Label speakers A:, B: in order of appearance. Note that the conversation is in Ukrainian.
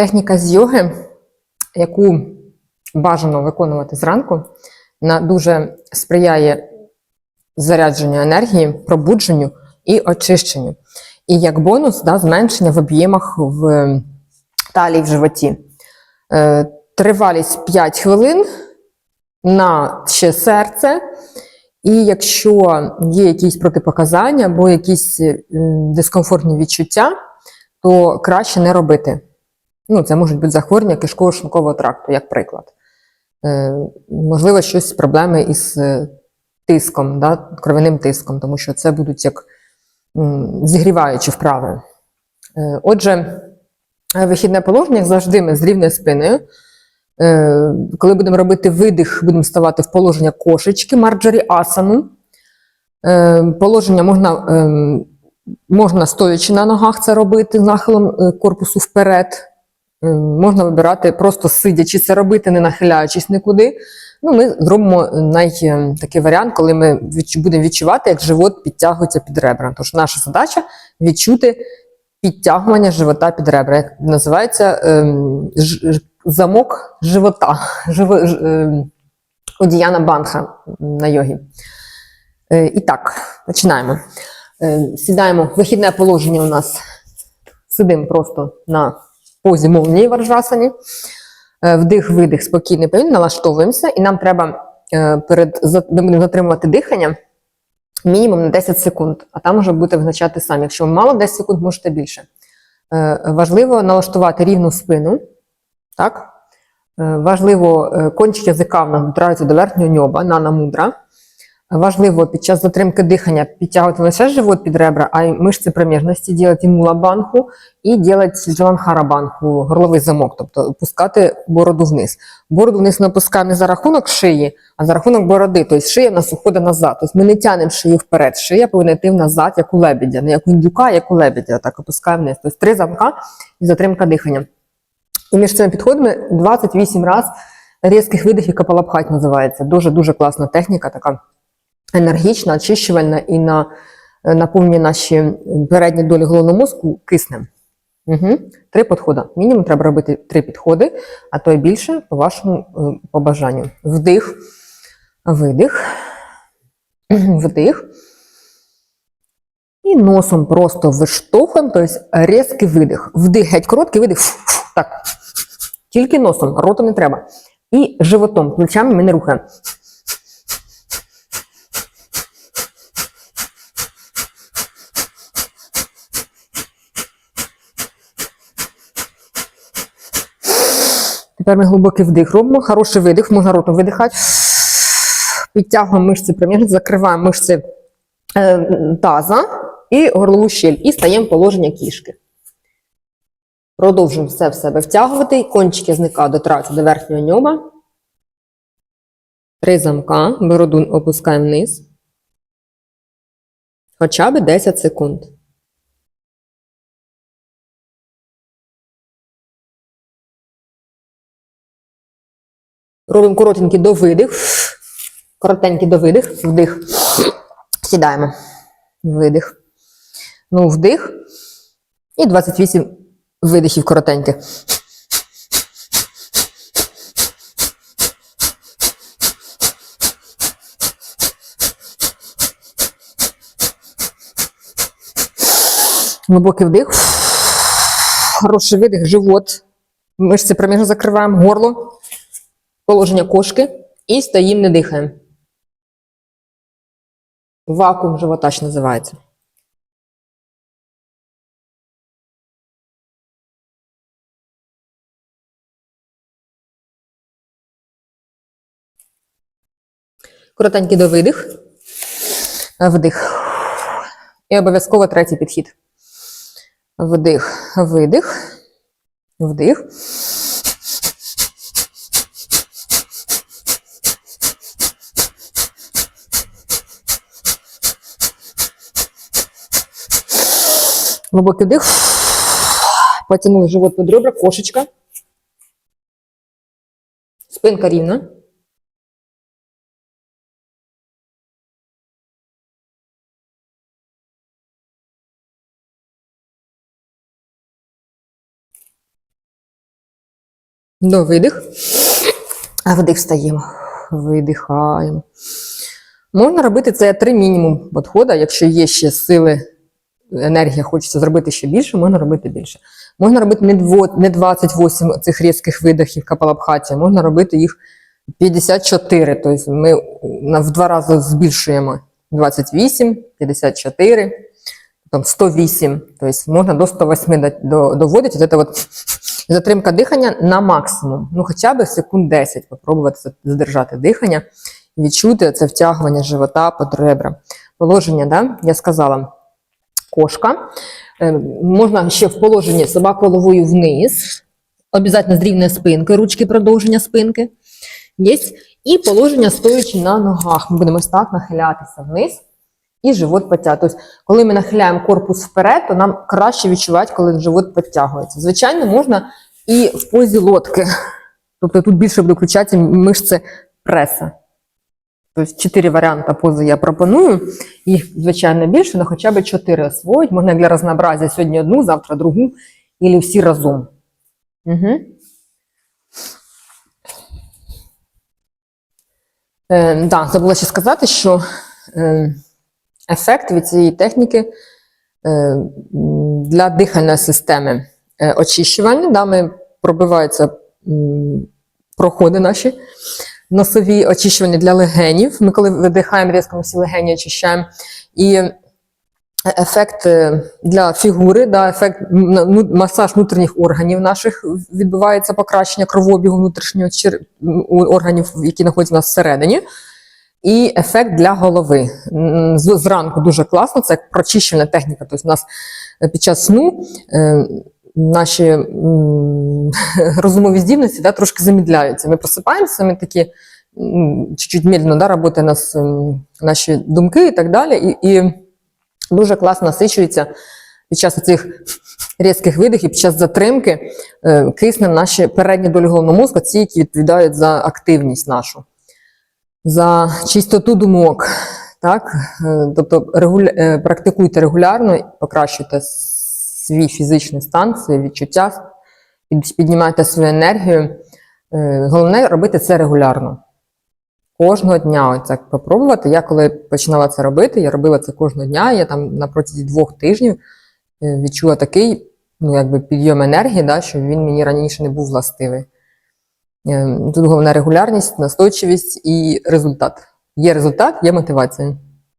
A: Техніка з йоги, яку бажано виконувати зранку, вона дуже сприяє зарядженню енергії, пробудженню і очищенню. І як бонус, да, зменшення в об'ємах в талії в животі. Е, тривалість 5 хвилин на ще серце. І якщо є якісь протипоказання або якісь дискомфортні відчуття, то краще не робити. Ну, це можуть бути захворювання кишково-шлункового тракту, як приклад. Е, можливо, щось проблеми із е, тиском, да, кровяним тиском, тому що це будуть як зігріваючі вправи. Е, отже, вихідне положення, завжди, ми з рівною спиною. Коли будемо робити видих, будемо ставати в положення кошечки, марджорі асану. Положення можна, е, можна стоячи на ногах це робити нахилом корпусу вперед. Можна вибирати просто сидячи це робити, не нахиляючись нікуди. Ну, ми зробимо най, е, варіант, коли ми відчу- будемо відчувати, як живот підтягується під ребра. Тож наша задача відчути підтягування живота під ребра. Як називається ем, ж- замок живота, живо, ж, ем, одіяна банха на йогі. Е, і так, починаємо. Е, сідаємо, вихідне положення у нас. Сидимо просто на позі молнії в арджасані. Е, Вдих, видих, спокійний повільно, налаштовуємося, і нам треба е, перед будемо затримувати дихання мінімум на 10 секунд, а там вже будете визначати самі. Якщо мало 10 секунд, можете більше. Е, Важливо налаштувати рівну спину. Так? Важливо, кончик язика в нас дотираються до верхнього ньоба, нана мудра. Важливо під час затримки дихання підтягувати не лише живот під ребра, а й мишці проміжності, робити мула банху і робити джаланхара банху, горловий замок, тобто опускати бороду вниз. Бороду вниз не опускаємо не за рахунок шиї, а за рахунок бороди. Тобто шия в нас уходить назад. Тобто ми не тягнемо шию вперед. Шия повинна йти назад, як у лебедя, не як у індюка, як у лебедя. Так опускаємо вниз. Тобто три замка і затримка дихання. І між цими підходами 28 разів різких видихів капалабхать називається. Дуже-дуже класна техніка, така енергічна, очищувальна і на, наповнює наші передні долі головного мозку киснем. Угу. Три підходи. Мінімум треба робити три підходи, а то й більше по вашому е, побажанню. Вдих, видих, вдих. І носом просто виштовхуємо, тобто різкий видих. Вдих, геть короткий видих. Так. Тільки носом, ротом не треба. І животом, плечами ми не рухаємо. Тепер ми глибокий вдих робимо, хороший видих, можна ротом видихати. Підтягуємо мишці проміжності, закриваємо мишці е, таза і горлову щель. І стаємо положення кішки. Продовжуємо все в себе втягувати. Кончики язика дотраться до верхнього ньоба. Три замка. Бороду опускаємо вниз. Хоча б 10 секунд. Робимо коротенький довидих. Коротенький довидих. Вдих. Сідаємо. Видих. Ну, вдих. І 28 видихів коротеньких. Глибокий вдих. Хороший видих, живот. Мишці проміжно закриваємо, горло. Положення кошки. І стоїмо, не дихаємо. Вакуум живота ж називається. Коротенький довидих. Вдих. І обов'язково третій підхід. Вдих, видих, вдих. Глибокий вдих. Потянули живот під ребра, кошечка. Спинка рівна. До видих. А вдих встаємо. Видихаємо. Можна робити це три мінімум підходу. Якщо є ще сили, енергія, хочеться зробити ще більше, можна робити більше. Можна робити не не 28 цих різких видихів капалабхаті, можна робити їх 54. Тобто ми в два рази збільшуємо 28, 54, там 108. Тобто можна до 108 до- до- доводити. Це от затримка дихання на максимум. Ну, хоча б секунд 10 попробувати за- задержати дихання, відчути це втягування живота під ребра. Положення, да? я сказала, кошка. Е, Можна ще в положенні собака головою вниз, обов'язково з рівною спинкою, ручки продовження спинки. Є. І положення стоячи на ногах. Ми будемо ось так нахилятися вниз і живот потягти. Тобто, коли ми нахиляємо корпус вперед, то нам краще відчувати, коли живот підтягується. Звичайно, можна і в позі лодки. Тобто тут більше буде включати мишці преса. Тобто чотири варіанти пози я пропоную. Їх, звичайно, більше, але хоча б чотири освоїть. Можна для разнообразия сьогодні одну, завтра другу, або всі разом. Угу. Е, да, забула ще сказати, що е, ефект від цієї техніки е, для дихальної системи е, очищувальні. Да, ми пробиваються м, проходи наші носові очищування для легенів. Ми коли видихаємо, різко ми всі легені очищаємо. І ефект е, для фігури, да, ефект ну, масаж внутрішніх органів наших відбувається покращення кровообігу внутрішнього чер- органів, які знаходяться у нас всередині. І ефект для голови. Зранку дуже класно, це як прочищувальна техніка. Тобто, у нас е, під час сну е, наші розумові здібності да, трошки замідляються. Ми просипаємося, ми такі чуть-чуть медленно да, працюють нас, наші думки і так далі. І, і дуже класно насичується під час цих різких видихів, під час затримки е, киснем наші передні долі головного мозку, ці, які відповідають за активність нашу, за чистоту думок. Так? Е, Тобто регуля... е, практикуйте регулярно, покращуйте свій фізичний стан, свої відчуття, під- піднімайте свою енергію. Е, Головне робити це регулярно. Кожного дня ось попробувати. Я коли починала це робити, я робила це кожного дня. Я там на протязі двох тижнів е, відчула такий ну, якби підйом енергії, да, що він мені раніше не був властивий. Е, Тут головна регулярність, настойчивість і результат. Є результат, є мотивація.